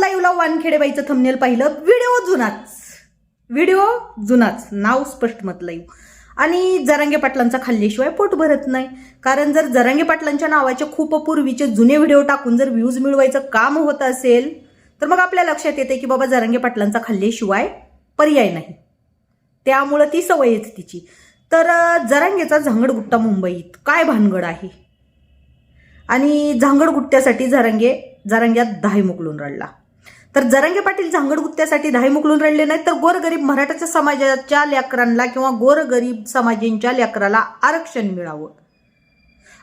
लाईव्हला वानखेडेबाईचं थंबनेल पाहिलं. व्हिडिओ जुनाच. व्हिडिओ जुनाच. नाव स्पष्ट मत लाईव्ह आणि जरांगे पाटलांचा खाल्ल्याशिवाय पोट भरत नाही. कारण जर जरांगे पाटलांच्या नावाचे खूप पूर्वीचे जुने व्हिडिओ टाकून जर व्ह्यूज मिळवायचं काम होत असेल तर मग आपल्या लक्षात येते की बाबा जरांगे पाटलांचा खाल्ल्याशिवाय पर्याय नाही. त्यामुळं ती सवयच तिची. तर जरांगेचा झांगडगुट्टा मुंबईत काय भानगड आहे? आणि झांगडगुट्ट्यासाठी जरांगे जरांग्यात दहाई मुकलून रडला. तर जरंगे पाटील झांगडगुत्त्यासाठी दहाई मुकलून रडले नाहीत तर गोरगरीब मराठाच्या समाजाच्या लेकरांना किंवा गोरगरीब समाजींच्या लेकराला आरक्षण मिळावं.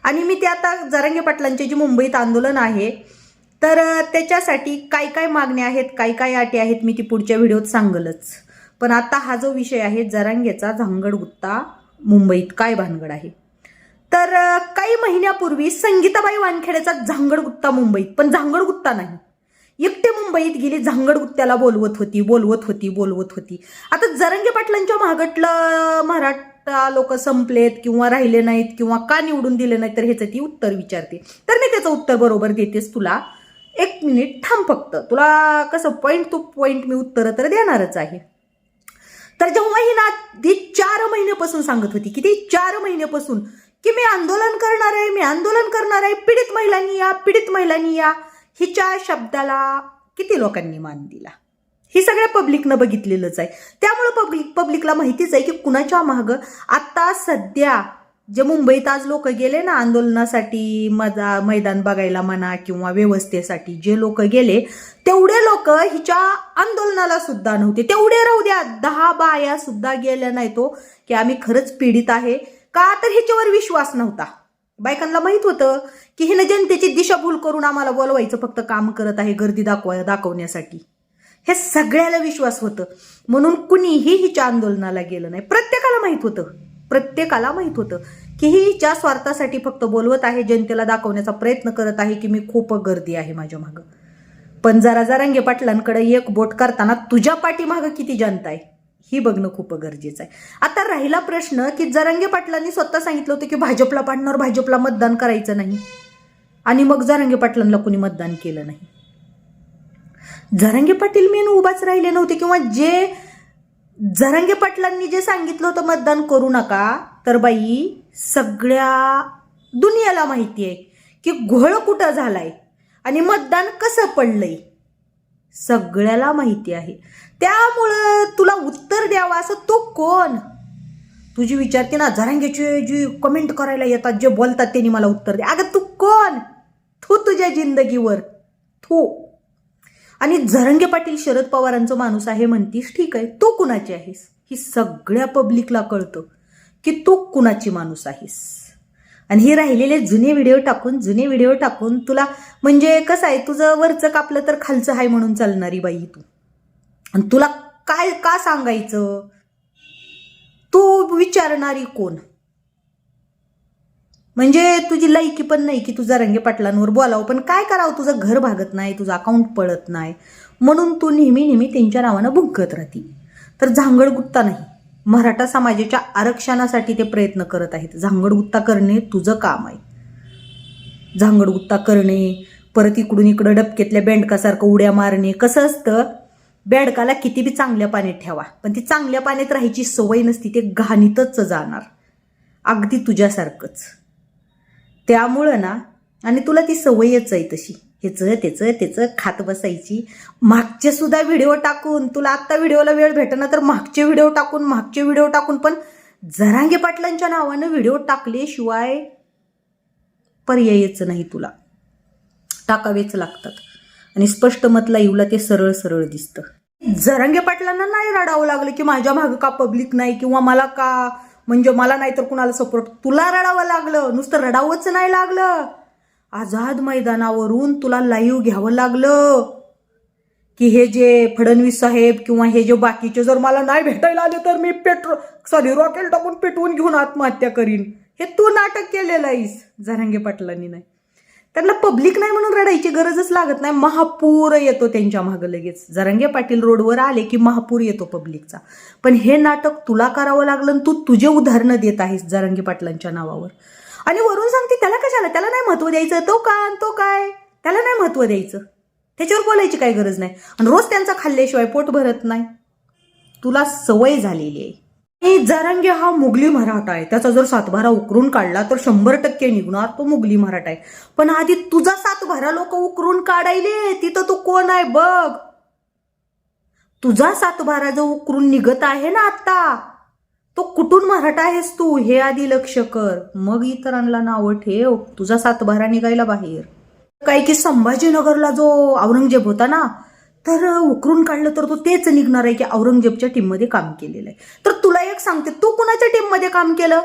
आणि मी ते आता जरांगे पाटलांचे जे मुंबईत आंदोलन आहे तर त्याच्यासाठी काय काय मागण्या आहेत काय काय अटी आहेत मी ती पुढच्या व्हिडिओत सांगलच. पण आता हा जो विषय आहे जरांगेचा झांगडगुत्ता मुंबईत काय भानगड आहे? तर काही महिन्यापूर्वी संगीताबाई वानखेड्याचा झांगडगुत्ता मुंबईत पण झांगडगुत्ता नाही. एकटे मुंबईत गेली झांगडगुत्त्याला बोलवत होती बोलवत होती बोलवत होती. आता जरंगे पाटलांच्या महागटलं मराठा लोक संपलेत किंवा राहिले नाहीत किंवा का निवडून दिले नाहीत तर ह्याचं ती उत्तर विचारते. तर मी त्याचं उत्तर बरोबर देतेस तुला. एक मिनिट थांब फक्त. तुला कसं पॉईंट टू पॉईंट मी उत्तरं तर देणारच आहे. तर जेव्हा ही ना ती चार महिन्यापासून सांगत होती की ती चार महिन्यापासून की मी आंदोलन करणार आहे मी आंदोलन करणार आहे पीडित महिलांनी या पीडित महिलांनी या. हिच्या शब्दाला किती लोकांनी मान दिला? हे सगळ्या पब्लिकनं बघितलेलंच आहे. त्यामुळं पब्लिक पब्लिकला माहितीच आहे की कुणाच्या मागं आत्ता सध्या जे मुंबईत आज लोक गेले ना आंदोलनासाठी मजा मैदान बघायला म्हणा किंवा व्यवस्थेसाठी जे लोक गेले तेवढे लोक हिच्या आंदोलनाला सुद्धा नव्हते. तेवढे राहू द्या दहा बाया सुद्धा गेल्या नाही तो हो, की आम्ही खरंच पीडित आहे. का तर हिच्यावर विश्वास नव्हता. बायकांना माहीत होतं की हिनं जनतेची दिशाभूल करून आम्हाला बोलवायचं फक्त काम करत आहे गर्दी दाखवा दाखवण्यासाठी. हे सगळ्याला विश्वास होतं. म्हणून कुणीही हिच्या आंदोलनाला गेलं नाही. प्रत्येकाला माहीत होतं. प्रत्येकाला माहीत होतं की ही हिच्या स्वार्थासाठी फक्त बोलवत आहे जनतेला दाखवण्याचा प्रयत्न करत आहे की मी खूप गर्दी आहे माझ्या मागं. पण जरा जरांगे पाटलांकडे एक बोट करताना तुझ्या पाठीमागं किती जनता आहे? ही बघणं खूप गरजेचं आहे. आता राहिला प्रश्न की जरंगे पाटलांनी स्वतः सांगितलं होतं की भाजपला पाडणार भाजपला मतदान करायचं नाही. आणि मग जरंगे पाटलांना कुणी मतदान केलं नाही. जरंगे पाटील मेन उभाच राहिले नव्हते किंवा जे जरंगे पाटलांनी जे सांगितलं होतं मतदान करू नका तर बाई सगळ्या दुनियाला माहिती आहे की घोळ कुठं झालाय आणि मतदान कसं पडलंय. सगळ्याला माहिती आहे. त्यामुळं तुला उत्तर द्यावं असं तो कोण? तुझी विचारते ना जरांगेची जी कमेंट करायला येतात जे बोलतात त्यांनी मला उत्तर द्या अगं तू कोण? तू तुझ्या जिंदगीवर. तू. आणि झरंगे पाटील शरद पवारांचं माणूस आहे म्हणतीस ठीक आहे. तू कुणाची आहेस? ही सगळ्या पब्लिकला कळतं की तू कुणाची माणूस आहेस. आणि हे राहिलेले जुने व्हिडिओ टाकून जुने व्हिडिओ टाकून तुला म्हणजे कसं आहे तुझं वरचं कापलं तर खालचं आहे म्हणून चालणारी बाई तू. आणि तुला काय का सांगायचं? तू विचारणारी कोण? म्हणजे तुझी लायकी पण नाही की तुझा रंगे पाटलांवर बोलावं पण काय करावं? तुझं घर भागत नाही तुझं अकाउंट पळत नाही. म्हणून तू नेहमी नेहमी त्यांच्या नावानं भुंकत राहती. तर झांगडगुत्ता नाही. मराठा समाजाच्या आरक्षणासाठी ते प्रयत्न करत आहेत. झांगडगुत्ता करणे तुझं काम आहे. झांगडगुत्ता करणे परत इकडून इकडं डबकेतल्या बेंडकासारखं उड्या मारणे कसं असतं? बेडकाला किती बी चांगल्या पाण्यात ठेवा पण ती चांगल्या पाण्यात राहायची सवय नसती ते घाणीतच जाणार. अगदी तुझ्यासारखंच. त्यामुळं ना आणि तुला ती सवयच आहे तशी. ह्याचं त्याचं त्याचं खात बसायची. मागचे सुद्धा व्हिडिओ टाकून तुला आत्ता व्हिडिओला वेळ भेटना तर मागचे व्हिडिओ टाकून मागचे व्हिडिओ टाकून पण जरांगे पाटलांच्या नावानं व्हिडिओ टाकल्याशिवाय पर्यायच नाही तुला. टाकावेच लागतात. आणि स्पष्ट मतला येऊला ते सरळ सरळ दिसतं. जरांगे पाटलांना नाही रडावं लागलं की माझ्या मागं का पब्लिक नाही किंवा मला का? म्हणजे मला नाही तर कुणाला सपोर्ट तुला रडावं लागलं. नुसतं रडावंच नाही लागलं. आझाद मैदानावरून तुला लाईव्ह घ्यावं लागलं. की हे जे फडणवीस साहेब किंवा हे जे बाकीचे जर मला नाही भेटायला आले तर मी पेट्रोल सॉरी रॉकेल टाकून पेटवून घेऊन आत्महत्या करीन. हे तू नाटक केलेलं आहेस जरांगे पाटलांनी नाही. त्यांना पब्लिक नाही म्हणून रडायची गरजच लागत नाही. महापूर येतो त्यांच्या मागं लगेच. जरांगे पाटील रोडवर आले की महापूर येतो पब्लिकचा पण हे नाटक तुला करावं लागलं आणि तू तुझे उदाहरणं देत आहेस जरांगे पाटलांच्या नावावर. आणि वरून सांगते त्याला कशाला? त्याला नाही महत्त्व द्यायचं. तो का आणि तो काय? त्याला नाही महत्त्व द्यायचं. त्याच्यावर बोलायची काही गरज नाही. आणि रोज त्यांचा खाल्ल्याशिवाय पोट भरत नाही. तुला सवय झालेली आहे. आणि जरांगे हा मुघली मराठा आहे. त्याचा जर सातभारा उकरून काढला तर शंभर टक्के निघणार तो मुघली मराठा आहे. पण आधी तुझा सातभारा लोक उकरून काढायले. तिथं तू कोण आहे? बघ. तुझा सातभारा जो उकरून निघत आहे ना आता तो कुठून मराठा आहेस तू? हे आधी लक्ष कर. मग इतरांना नावं ठेव. तुझा सातभारा निघायला बाहेर. काय की संभाजीनगरला जो औरंगजेब होता ना तर उकरून काढलं तर तो तेच निघणार आहे की औरंगजेबच्या टीममध्ये काम केलेलं आहे. तर तुला एक सांगते तू कुणाच्या टीममध्ये काम केलं?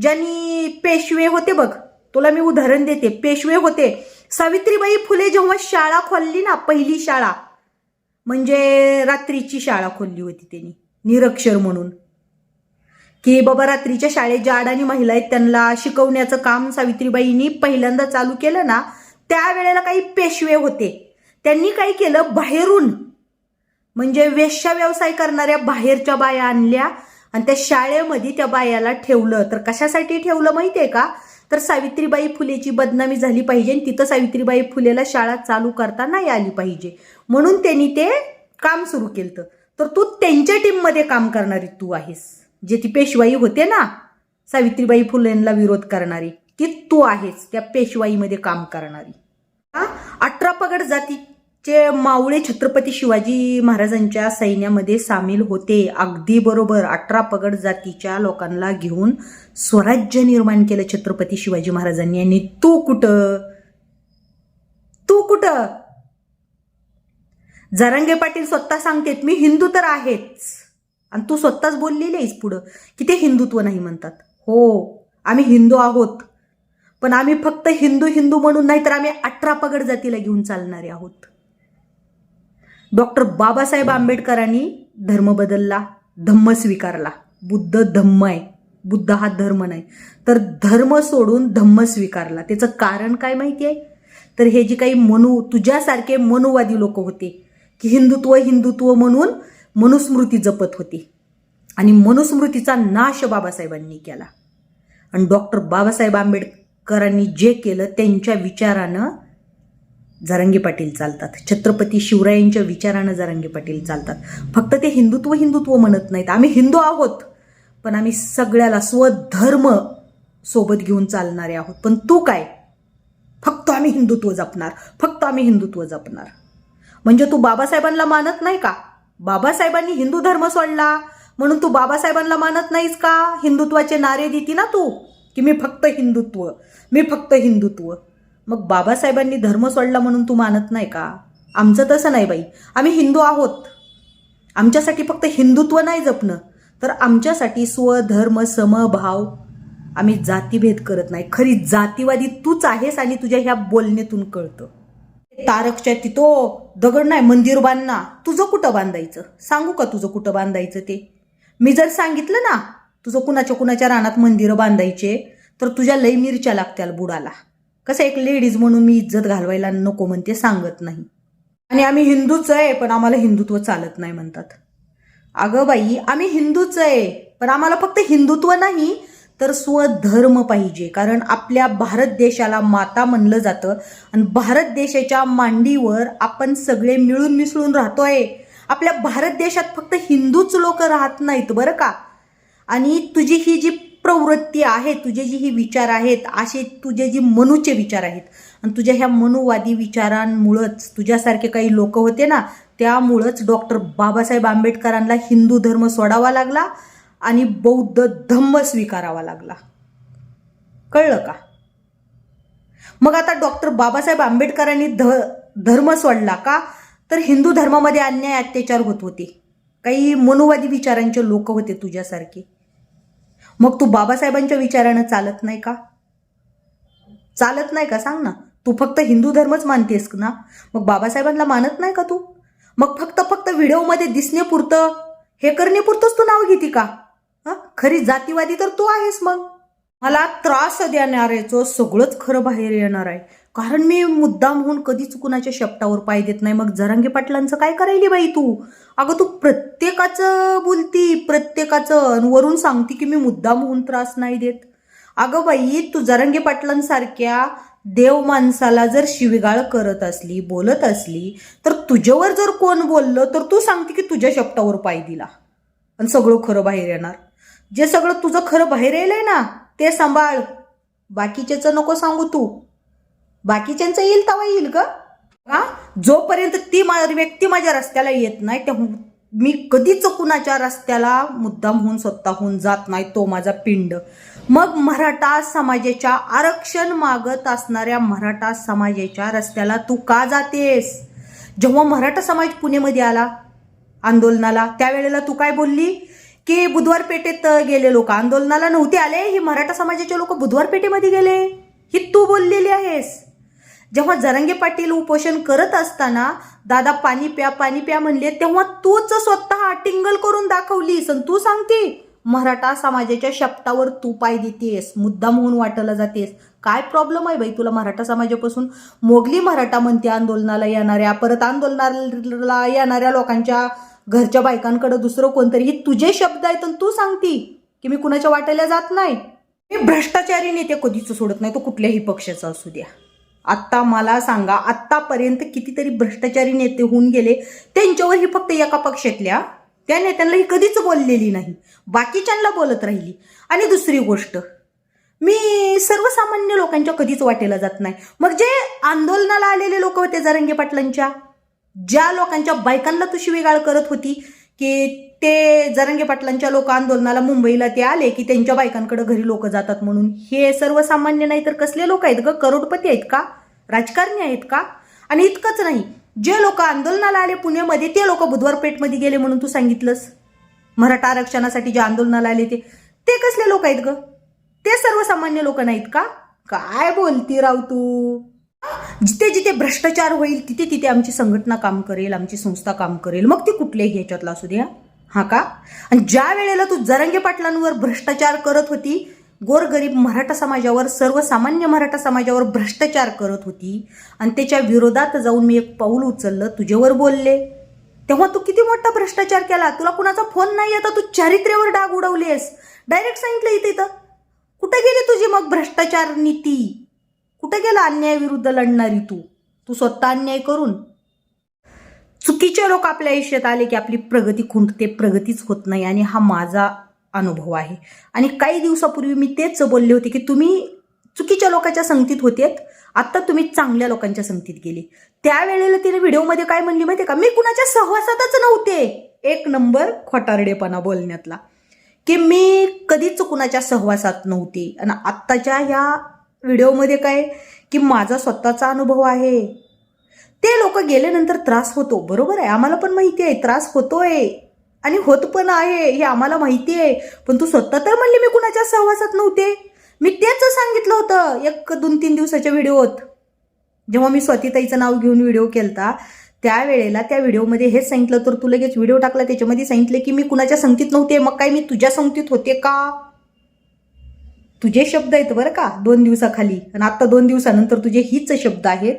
ज्यांनी पेशवे होते बघ तुला मी उदाहरण देते. पेशवे होते. सावित्रीबाई फुले जेव्हा शाळा खोलली ना पहिली शाळा म्हणजे रात्रीची शाळा खोलली होती त्यांनी निरक्षर म्हणून. की बाबा रात्रीच्या शाळेत ज्या अडाणी महिला आहेत त्यांना शिकवण्याचं काम सावित्रीबाईंनी पहिल्यांदा चालू केलं ना त्यावेळेला काही पेशवे होते. त्यांनी काय केलं? बाहेरून म्हणजे वेश्या व्यवसाय करणाऱ्या बाहेरच्या बाया आणल्या आणि त्या शाळेमध्ये त्या बायाला ठेवलं. तर कशासाठी ठेवलं माहितीये का? तर सावित्रीबाई फुलेची बदनामी झाली पाहिजे आणि तिथं सावित्रीबाई फुलेला शाळा चालू करता नाही आली पाहिजे. म्हणून त्यांनी ते काम सुरू केलं. तर तू त्यांच्या टीममध्ये काम करणारी तू आहेस. जे ती पेशवाई होते ना सावित्रीबाई फुलेंना विरोध करणारी ती तू आहेस त्या पेशवाईमध्ये काम करणारी. हा? अठरा पगड जातीचे मावळे छत्रपती शिवाजी महाराजांच्या सैन्यामध्ये सामील होते. अगदी बरोबर अठरा पगड जातीच्या लोकांना घेऊन स्वराज्य निर्माण केलं छत्रपती शिवाजी महाराजांनी. आणि तू कुठं? तू कुठं? जरांगे पाटील स्वतः सांगतेत मी हिंदू तर आहेच. आणि तू स्वतःच बोललेली आहेस पुढं की ते हिंदुत्व नाही म्हणतात. हो आम्ही हिंदू आहोत. पण आम्ही फक्त हिंदू हिंदू म्हणून नाही तर आम्ही अठरा पगड जातीला घेऊन चालणारे आहोत. डॉक्टर बाबासाहेब आंबेडकरांनी धर्म बदलला धम्म स्वीकारला. बुद्ध धम्म आहे. बुद्ध हा धर्म नाही. तर धर्म सोडून धम्म स्वीकारला. त्याचं कारण काय माहिती आहे? तर हे जे काही मनु तुझ्यासारखे मनुवादी लोक होते की हिंदुत्व हिंदुत्व म्हणून मनुस्मृती जपत होते. आणि मनुस्मृतीचा नाश बाबासाहेबांनी केला. आणि डॉक्टर बाबासाहेब आंबेडकरांनी जे केलं त्यांच्या विचारानं जरांगे पाटील चालतात. छत्रपती शिवरायांच्या विचारानं जरांगे पाटील चालतात. फक्त ते हिंदुत्व हिंदुत्व म्हणत नाहीत. आम्ही हिंदू आहोत पण आम्ही सगळ्याला स्वधर्म सोबत घेऊन चालणारे आहोत. पण तू काय? फक्त आम्ही हिंदुत्व जपणार. फक्त आम्ही हिंदुत्व जपणार. म्हणजे तू बाबासाहेबांना मानत नाही का? बाबासाहेबांनी हिंदू धर्म सोडला. म्हणून तू बाबासाहेबांना मानत नाहीस का? हिंदुत्वाचे नारे देती ना तू? की मी फक्त हिंदुत्व मी फक्त हिंदुत्व. मग बाबासाहेबांनी धर्म सोडला म्हणून तू मानत नाही का? आमचं तसं नाही बाई. आम्ही हिंदू आहोत. आमच्यासाठी फक्त हिंदुत्व नाही जपणं. तर आमच्यासाठी स्वधर्म समभाव आम्ही जातीभेद करत नाही. खरी जातीवादी तूच आहेस आणि तुझ्या ह्या बोलण्यातून कळतं. तारकच्या तिथो दगड नाही मंदिर बांधना. तुझं कुठं बांधायचं? सांगू का तुझं कुठं बांधायचं ते? मी जर सांगितलं ना तुझं कुणाच्या कुणाच्या रानात मंदिरं बांधायचे तर तुझ्या लई मिरच्या लागत्याल बुडाला. कसं एक लेडीज म्हणून मी इज्जत घालवायला नको म्हणते सांगत नाही. आणि आम्ही हिंदूच आहे पण आम्हाला हिंदुत्व चालत नाही म्हणतात. अगं बाई आम्ही हिंदूच आहे पण आम्हाला फक्त हिंदुत्व नाही तर स्वधर्म पाहिजे. कारण आपल्या भारत देशाला माता म्हणलं जातं. आणि भारत देशाच्या मांडीवर आपण सगळे मिळून मिसळून राहतोय आपल्या भारत देशात फक्त हिंदूच लोक राहत नाहीत बरं का? आणि तुझी ही जी प्रवृत्ती आहे तुझे जी ही विचार आहेत असे तुझे जी मनूचे विचार आहेत आणि तुझ्या ह्या मनुवादी विचारांमुळंच तुझ्यासारखे काही लोक होते ना त्यामुळंच डॉक्टर बाबासाहेब आंबेडकरांना हिंदू धर्म सोडावा लागला. आणि बौद्ध धम्म स्वीकारावा लागला. कळलं का? मग आता डॉक्टर बाबासाहेब आंबेडकरांनी ध धर्म सोडला का? तर हिंदू धर्मामध्ये अन्याय अत्याचार होत होते. काही मनुवादी विचारांचे लोक होते तुझ्यासारखे. मग तू बाबासाहेबांच्या विचारानं चालत नाही का? चालत नाही का? सांग ना. तू फक्त हिंदू धर्मच मानतेस ना? मग बाबासाहेबांना मानत नाही का तू? मग फक्त फक्त व्हिडिओमध्ये दिसण्यापुरतं हे करण्यापुरतंच तू नाव घेते का? हा? खरी जातीवादी तर तू आहेस मग. मला त्रास देणाऱ्याचं सगळंच खरं बाहेर येणार आहे. कारण मी मुद्दाम होऊन कधीच कुणाच्या शब्दावर पाय देत नाही. मग जरांगे पाटलांचं काय करायली बाई तू? अगं तू प्रत्येकाचं बोलती प्रत्येकाचं. वरून सांगती की मी मुद्दाम होऊन त्रास नाही देत. अगं बाई तू जरांगे पाटलांसारख्या देव माणसाला जर शिविगाळ करत असली बोलत असली तर तुझ्यावर जर कोण बोललं तर तू सांगते की तुझ्या शब्दावर पाय दिला. आणि सगळं खरं बाहेर येणार. जे सगळं तुझं खरं बाहेर आहे ना ते सांभाळ. बाकीच्याचं नको सांगू तू. बाकीच्यांचं येईल तवा येईल का हा? जोपर्यंत ती मा व्यक्ती माझ्या रस्त्याला येत नाही तेव्हा मी कधीच कुणाच्या रस्त्याला मुद्दाम होऊन स्वतःहून जात नाही तो माझा पिंड. मग मराठा समाजाच्या आरक्षण मागत असणाऱ्या मराठा समाजाच्या रस्त्याला तू का जातेस? जेव्हा मराठा समाज पुणेमध्ये आला आंदोलनाला त्यावेळेला तू काय बोलली? की बुधवार पेठेत गेले लोक. आंदोलनाला नव्हते आले ही मराठा समाजाचे लोक बुधवार पेठेमध्ये गेले. ही तू बोललेली आहेस. जेव्हा जरंगे पाटील उपोषण करत असताना दादा पाणी प्या पाणी प्या म्हणले तेव्हा तूच स्वतः टिंगल करून दाखवलीस आणि तू सांगते मराठा समाजाच्या शपटावर तू पाय देतेस मुद्दाम होऊन वाटलं जातेस. काय प्रॉब्लेम आहे बाई तुला मराठा समाजापासून? मोगली मराठा म्हणते आंदोलनाला येणाऱ्या परत आंदोलनाला येणाऱ्या लोकांच्या घरच्या बायकांकडे दुसरं कोणतरी. ही तुझे शब्द आहेत आणि तू सांगती की मी कुणाच्या वाटेला जात नाही. मी भ्रष्टाचारी नेते कधीच सोडत नाही. तो कुठल्याही पक्षाचा असू द्या. आत्ता मला सांगा आत्तापर्यंत कितीतरी भ्रष्टाचारी नेते होऊन गेले. त्यांच्यावर ही फक्त एका पक्षातल्या त्या नेत्यांना ही कधीच बोललेली नाही. बाकीच्यांना बोलत राहिली. आणि दुसरी गोष्ट मी सर्वसामान्य लोकांच्या कधीच वाटेला जात नाही. मग जे आंदोलनाला आलेले लोक होते जरंगे पाटलांच्या ज्या लोकांच्या बायकांना तू शिवीगाळ करत होती की ते जरंगे पाटलांच्या लोक आंदोलनाला मुंबईला ते आले की त्यांच्या बायकांकडे घरी लोक जातात म्हणून. हे सर्वसामान्य नाही तर कसले लोक आहेत ग? करोडपती आहेत का? राजकारणी आहेत का? आणि इतकंच नाही. जे लोक आंदोलनाला आले पुण्यामध्ये ते लोक बुधवार पेठमध्ये गेले म्हणून तू सांगितलंस. मराठा आरक्षणासाठी जे आंदोलनाला आले ते. ते कसले लोक आहेत ग? ते सर्वसामान्य लोक नाहीत का? काय बोलती राव तू? जिथे जिथे भ्रष्टाचार होईल तिथे तिथे आमची संघटना काम करेल आमची संस्था काम करेल. मग ती कुठल्याही ह्याच्यातला असू द्या. हा का? आणि ज्या वेळेला तू जरंगे पाटलांवर भ्रष्टाचार करत होती गोरगरीब मराठा समाजावर सर्वसामान्य मराठा समाजावर भ्रष्टाचार करत होती आणि त्याच्या विरोधात जाऊन मी एक पाऊल उचललं तुझ्यावर बोलले. तेव्हा तू किती मोठा भ्रष्टाचार केला? तुला कुणाचा फोन नाही? आता तू चारित्र्यावर डाग उडवलेस. डायरेक्ट सांगितलं इथे इथं. कुठे गेली तुझी मग भ्रष्टाचार नीती? कुठे गेला अन्यायाविरुद्ध लढणारी तू? तू स्वतः अन्याय करून? चुकीचे लोक आपल्या आयुष्यात आले की आपली प्रगती खुंटते प्रगतीच होत नाही आणि हा माझा अनुभव आहे. आणि काही दिवसापूर्वी मी तेच बोलले होते की तुम्ही चुकीच्या लोकांच्या संगतीत होतेत आत्ता तुम्ही चांगल्या लोकांच्या संगतीत गेले. त्यावेळेला तिने व्हिडिओमध्ये काय म्हणली माहिती का? मी कुणाच्या सहवासातच नव्हते. एक नंबर खोटारडेपणा बोलण्यातला. की मी कधीच कुणाच्या सहवासात नव्हते. आणि आत्ताच्या ह्या व्हिडिओमध्ये काय की माझा स्वतःचा अनुभव आहे. ते लोक गेल्यानंतर त्रास होतो. बरोबर आहे? आम्हाला पण माहिती आहे त्रास होतोय. आणि होत पण आहे हे आम्हाला माहिती आहे. पण तू स्वतः तर म्हणली मी कुणाच्या सहवासात नव्हते. मी तेच सांगितलं होतं एक दोन तीन दिवसाच्या व्हिडिओत. जेव्हा मी स्वातीताईचं नाव घेऊन व्हिडिओ केलता त्यावेळेला त्या व्हिडिओमध्ये हेच सांगितलं तर तू लगेच व्हिडिओ टाकला त्याच्यामध्ये सांगितले की मी कुणाच्या संगतीत नव्हते मग काय मी तुझ्या संगतीत होते का? तुझे शब्द आहेत बरं का दोन दिवसाखाली. आणि आत्ता दोन दिवसानंतर तुझे हीच शब्द आहेत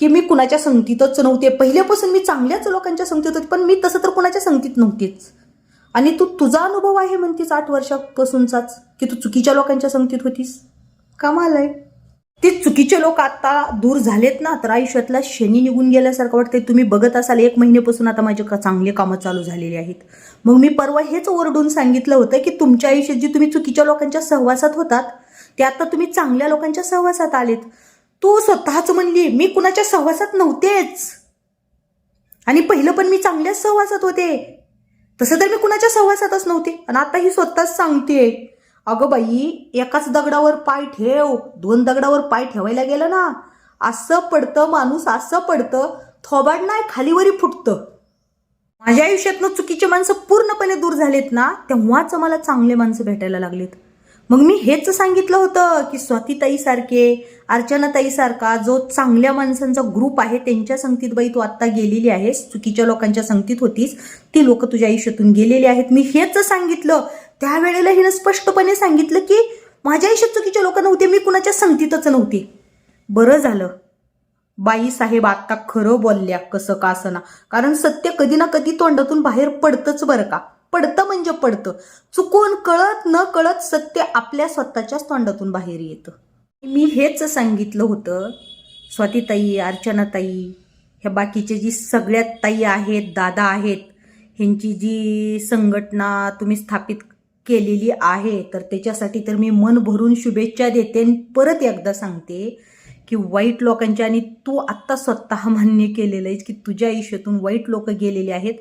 की मी कुणाच्या संगतीतच नव्हते. पहिल्यापासून मी चांगल्याच लोकांच्या संगतीत होते पण मी तसं तर कुणाच्या संगतीत नव्हतीच. आणि तू तुझा अनुभव आहे म्हणतीस आठ वर्षापासूनचाच की तू चुकीच्या लोकांच्या संगतीत होतीस? कामाला आहे. ते चुकीचे लोक आता दूर झालेत ना तर आयुष्यातला शनी निघून गेल्यासारखं वाटतंय. तुम्ही बघत असाल एक महिन्यापासून आता माझे का चांगले कामं चालू झालेली आहेत. मग मी परवा हेच ओरडून सांगितलं होतं की तुमच्या आयुष्यात जी तुम्ही चुकीच्या लोकांच्या सहवासात होतात ते आता तुम्ही चांगल्या लोकांच्या सहवासात आलेत. तू स्वतःच म्हणली मी कुणाच्या सहवासात नव्हतेच. आणि पहिलं पण मी चांगल्याच सहवासात होते. तसं तर मी कुणाच्या सहवासातच नव्हते. आणि आता ही स्वतःच सांगते. अगं बाई एकाच दगडावर पाय ठेव. दोन दगडावर पाय ठेवायला गेलं ना असं पडतं माणूस असं पडतं थोबाड नाही खालीवरी फुटतं. माझ्या आयुष्यातनं चुकीची माणसं पूर्णपणे दूर झालेत ना तेव्हाच मला चांगले माणसं भेटायला लागलेत. मग मी हेच सांगितलं होतं की स्वातीताईसारखे अर्चनाताईसारखा जो चांगल्या माणसांचा ग्रुप आहे त्यांच्या संगतीत बाई तू आत्ता गेलेली आहेस चुकीच्या लोकांच्या संगतीत होतीस ती लोक तुझ्या आयुष्यातून गेलेली आहेत. मी हेच सांगितलं. त्यावेळेला हिनं स्पष्टपणे सांगितलं की माझ्या आयुष्यात चुकीच्या लोक नव्हते मी कुणाच्या संगतीतच नव्हते. बरं झालं. बाई साहेब आत्ता खरं बोलल्या कसं का असं ना. कारण सत्य कधी ना कधी तोंडातून बाहेर पडतंच बरं का. पडतं म्हणजे पडतं. चुकून कळत न कळत सत्य आपल्या स्वतःच्याच तोंडातून बाहेर येतं. मी हेच सांगितलं होतं स्वातीताई अर्चनाताई ह्या बाकीचे जी सगळ्यात ताई आहेत दादा आहेत ह्यांची जी संघटना तुम्ही स्थापित केलेली आहे तर त्याच्यासाठी तर मी मन भरून शुभेच्छा देते आणि परत एकदा सांगते की वाईट लोकांच्या आणि तू आत्ता स्वतः मान्य केलेलं आहेस की तुझ्या आयुष्यातून वाईट लोक गेलेले आहेत.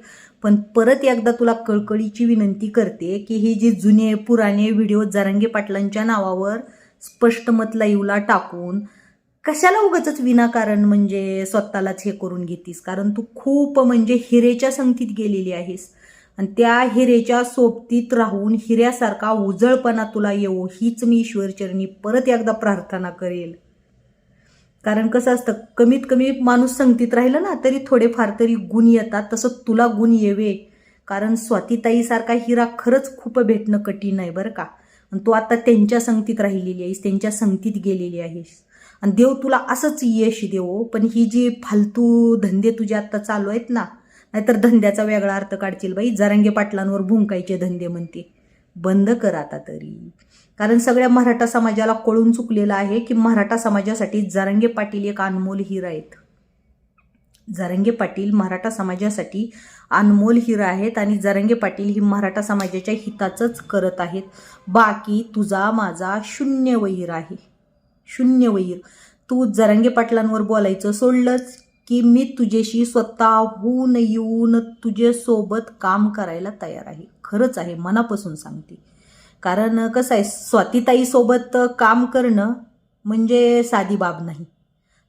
पण परत एकदा तुला कळकळीची विनंती करते की ही जे जुने पुराणे व्हिडिओ जरांगे पाटलांच्या नावावर स्पष्ट मत लाईवला टाकून कशाला उगाच विनाकारण म्हणजे स्वतःलाच हे करून घेतीस? कारण तू खूप म्हणजे हिरेच्या संगतीत गेलेली आहेस. आणि त्या हिरेच्या सोबतीत राहून हिऱ्यासारखा उजळपणा तुला येवो हीच मी ईश्वरचरणी परत एकदा प्रार्थना करेल. कारण कसं असतं कमीत कमी माणूस संगतीत राहिलं ना तरी थोडेफार तरी गुण येतात. तसं तुला गुण येवे. कारण स्वातीताईसारखा हिरा खरंच खूप भेटणं कठीण आहे बरं का. आणि तू आता त्यांच्या संगतीत राहिलेली आहेस त्यांच्या संगतीत गेलेली आहेस. आणि देव तुला असंच यश देवो पण ही जी फालतू धंदे तुझे आत्ता चालू आहेत ना नाहीतर धंद्याचा वेगळा अर्थ काढतील बाई. जरांगे पाटलांवर भुंकायचे धंदे म्हणते. बंद कर आता तरी. कारण सगळ्या मराठा समाजाला कळून चुकलेलं आहे की मराठा समाजासाठी जरांगे पाटील एक अनमोल हिरा आहेत. जरंगे पाटील मराठा समाजासाठी अनमोल हिरा आहेत आणि जरंगे पाटील ही मराठा समाजाच्या हिताचंच करत आहेत. बाकी तुझा माझा शून्य वैर आहे. शून्य वहीर. तू जरंगे पाटलांवर बोलायचं सोडलंच की मी तुझ्याशी स्वतःहून येऊन तुझ्यासोबत काम करायला तयार आहे. खरंच आहे मनापासून सांगते. कारण कसं आहे स्वातीताईसोबत काम करणं म्हणजे साधी बाब नाही.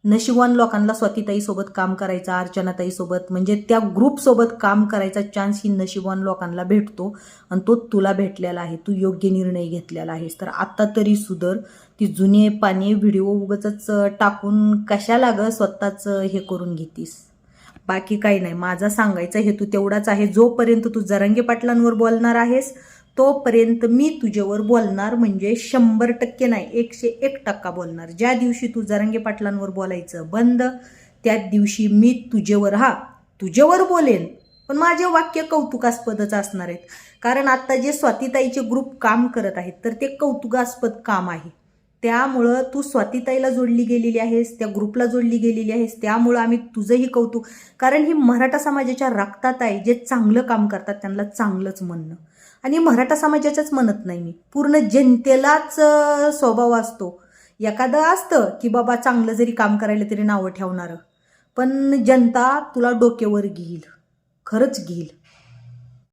नशिवान लोकांना स्वातीताईसोबत काम करायचा अर्चनाताईसोबत म्हणजे त्या ग्रुपसोबत काम करायचा चान्स ही नशिवान लोकांना भेटतो आणि तो तुला भेटलेला आहे तू योग्य निर्णय घेतलेला आहेस. तर आत्ता तरी सुधर ती जुने पाने व्हिडिओ उगच टाकून कशाला ग स्वतःच हे करून घेतीस? बाकी काही नाही माझा सांगायचा हेतू तेवढाच आहे जोपर्यंत तू जरंगे पाटलांवर बोलणार आहेस तोपर्यंत मी तुझ्यावर बोलणार म्हणजे शंभर टक्के नाही एकशे एक टक्का बोलणार. ज्या दिवशी तू जरंगे पाटलांवर बोलायचं बंद त्याच दिवशी मी तुझ्यावर हा तुझ्यावर बोलेन. पण माझे वाक्य कौतुकास्पदच असणार आहेत. कारण आत्ता जे स्वातीताईचे ग्रुप काम करत आहेत तर ते कौतुकास्पद काम आहे. त्यामुळं तू स्वातीताईला जोडली गेलेली आहेस त्या ग्रुपला जोडली गेलेली आहेस त्यामुळं आम्ही तुझंही कौतुक. कारण ही मराठा समाजाच्या रक्तात आहे जे चांगलं काम करतात त्यांना चांगलंच म्हणणं. आणि मराठा समाजाच्याच म्हणत नाही मी. पूर्ण जनतेलाच स्वभाव असतो. एखादं असतं की बाबा चांगलं जरी काम करायला तरी नावं ठेवणारं. पण जनता तुला डोक्यावर घेईल. खरंच घेईल.